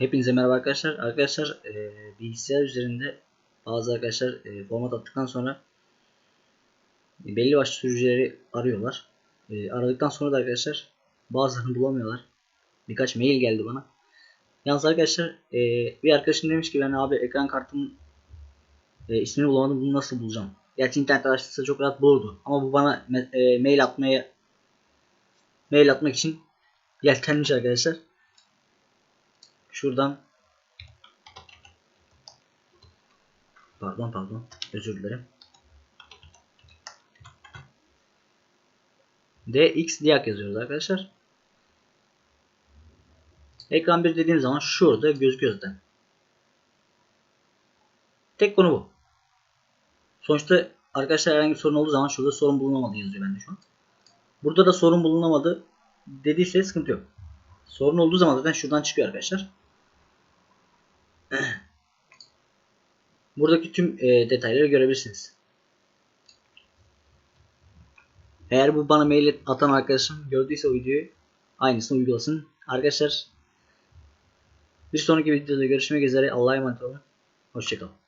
Hepinize merhaba arkadaşlar. Arkadaşlar e, bilgisayar üzerinde bazı arkadaşlar e, format attıktan sonra e, belli başlı sürücüleri arıyorlar. E, aradıktan sonra da arkadaşlar bazılarını bulamıyorlar. Birkaç mail geldi bana. Yalnız arkadaşlar e, bir arkadaşım demiş ki ben abi ekran kartımın e, ismini bulamadım bunu nasıl bulacağım? Gerçi internet araştırsa çok rahat bulurdu. Ama bu bana e, mail atmaya mail atmak için yeltenmiş arkadaşlar. Şuradan Pardon pardon. Özür dilerim. DX Diak yazıyoruz arkadaşlar. Ekran 1 dediğim zaman şurada gözüküyor zaten. Tek konu bu. Sonuçta arkadaşlar herhangi bir sorun olduğu zaman şurada sorun bulunamadı yazıyor bende şu an. Burada da sorun bulunamadı dediyse sıkıntı yok. Sorun olduğu zaman zaten şuradan çıkıyor arkadaşlar. Buradaki tüm e, detayları görebilirsiniz. Eğer bu bana mail atan arkadaşım gördüyse o videoyu aynısını uygulasın. Arkadaşlar bir sonraki videoda görüşmek üzere. Allah'a emanet olun. Hoşçakalın.